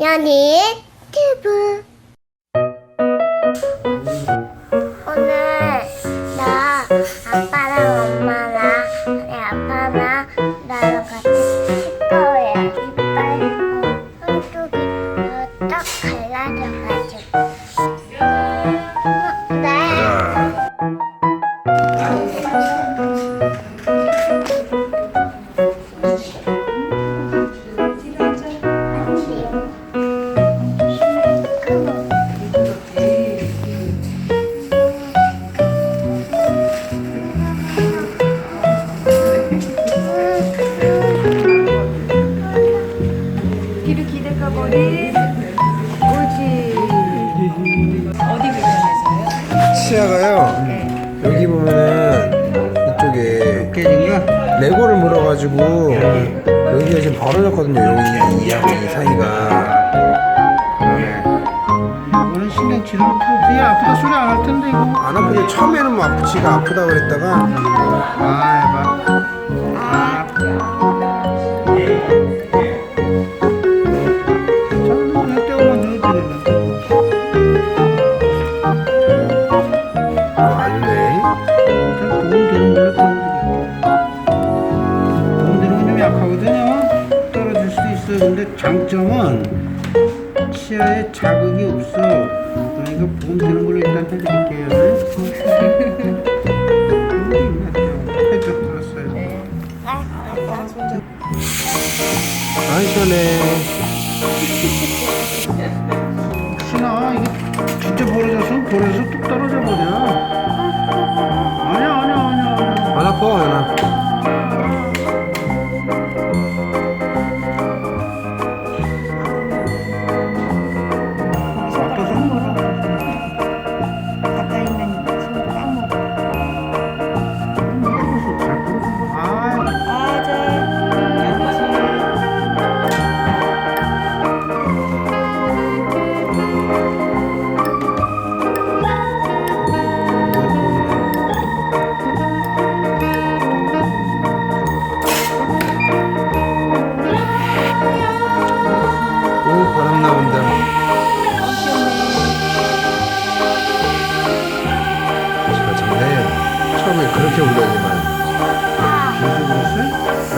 연희 튜브 기대가 버리 옳지 어디 불편해서요? 치아가요. 여기 보면은 이쪽에? 레고를 물어가지고 여기가 지금 벌어졌거든요. 여기 이, 이 사이가. 이거는 신경 치료 되게 아프다 소리 안 할 텐데 이거 안 아프게 처음에는 뭐 아프지가 아프다 그랬다가 아 해봐 장점은 치아에 자극이 없어 그러니까 도움 되는 걸로 일단 해드릴게요 들었어요 아 시원해. 혹시나 이게 진짜 버려져서 버려서 뚝 떨어져 버려 아니야 아니야 아니야 아니야 안 아파 안 아파.